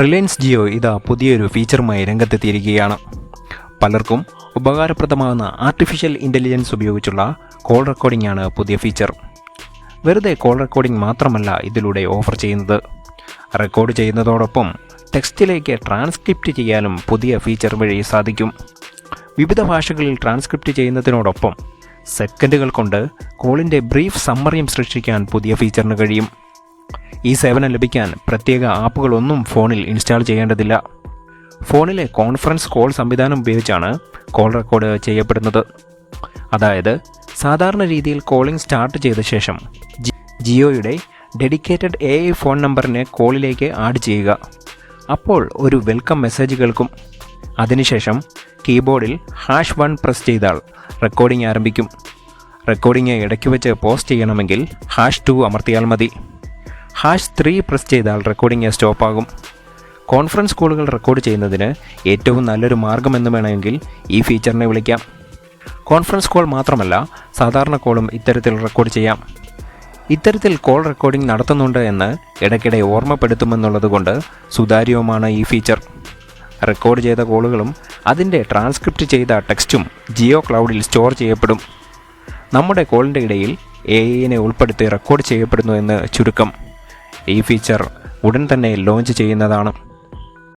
Reliance Jio ഇതാ പുതിയൊരു ഫീച്ചറുമായി രംഗത്തെത്തിയിരിക്കുകയാണ്. പലർക്കും ഉപകാരപ്രദമാകുന്ന ആർട്ടിഫിഷ്യൽ ഇന്റലിജൻസ് ഉപയോഗിച്ചുള്ള കോൾ റെക്കോർഡിംഗ് ആണ് പുതിയ ഫീച്ചർ വെറുതെ കോൾ റെക്കോർഡിംഗ് മാത്രമല്ല ഇതിലൂടെ ഓഫർ ചെയ്യുന്നത്. റെക്കോർഡ് ചെയ്യുന്നതോടൊപ്പം ടെക്സ്റ്റിലേക്ക് ട്രാൻസ്ക്രിപ്റ്റ് ചെയ്യാനും പുതിയ ഫീച്ചർ വഴി സാധിക്കും. വിവിധ ഭാഷകളിൽ ട്രാൻസ്ക്രിപ്റ്റ് ചെയ്യുന്നതിനോടൊപ്പം സെക്കൻഡുകൾ കൊണ്ട് കോളിന്റെ ബ്രീഫ് സമ്മറിയും സൃഷ്ടിക്കാൻ പുതിയ ഫീച്ചറിന് കഴിയും. ഈ സേവനം ലഭിക്കാൻ പ്രത്യേക ആപ്പുകളൊന്നും ഫോണിൽ ഇൻസ്റ്റാൾ ചെയ്യേണ്ടതില്ല. ഫോണിലെ കോൺഫറൻസ് കോൾ സംവിധാനം ഉപയോഗിച്ചാണ് കോൾ റെക്കോർഡ് ചെയ്യപ്പെടുന്നത്. അതായത് സാധാരണ രീതിയിൽ കോളിംഗ് സ്റ്റാർട്ട് ചെയ്ത ശേഷം ജിയോയുടെ ഡെഡിക്കേറ്റഡ് എ ഐ ഫോൺ നമ്പറിനെ കോളിലേക്ക് ആഡ് ചെയ്യുക. അപ്പോൾ ഒരു വെൽക്കം മെസ്സേജ് കേൾക്കും. അതിനുശേഷം കീബോർഡിൽ ഹാഷ് വൺ പ്രസ് ചെയ്താൽ റെക്കോർഡിംഗ് ആരംഭിക്കും. റെക്കോർഡിംഗ് ഇടയ്ക്ക് വെച്ച് പോസ്റ്റ് ചെയ്യണമെങ്കിൽ ഹാഷ് ടു അമർത്തിയാൽ മതി. ഹാഷ് ത്രീ പ്രസ് ചെയ്താൽ റെക്കോർഡിംഗ് സ്റ്റോപ്പാകും കോൺഫറൻസ് കോളുകൾ റെക്കോർഡ് ചെയ്യുന്നതിന് ഏറ്റവും നല്ലൊരു മാർഗമെന്ന് വേണമെങ്കിൽ ഈ ഫീച്ചറിനെ വിളിക്കാം. കോൺഫറൻസ് കോൾ മാത്രമല്ല സാധാരണ കോളും ഇത്തരത്തിൽ റെക്കോർഡ് ചെയ്യാം. ഇത്തരത്തിൽ കോൾ റെക്കോർഡിംഗ് നടത്തുന്നുണ്ട് എന്ന് ഇടയ്ക്കിടെ ഓർമ്മപ്പെടുത്തുമെന്നുള്ളതുകൊണ്ട് സുതാര്യവുമാണ് ഈ ഫീച്ചർ റെക്കോർഡ് ചെയ്ത കോളുകളും അതിന്റെ ട്രാൻസ്ക്രിപ്റ്റ് ചെയ്ത ടെക്സ്റ്റും ജിയോ ക്ലൗഡിൽ സ്റ്റോർ ചെയ്യപ്പെടും. നമ്മുടെ കോളിന്റെ ഇടയിൽ എ ഐനെ ഉൾപ്പെടുത്തി റെക്കോർഡ് ചെയ്യപ്പെടുന്നു എന്ന് ചുരുക്കം. ഈ ഫീച്ചർ ഉടൻ തന്നെ ലോഞ്ച് ചെയ്യുന്നതാണ്.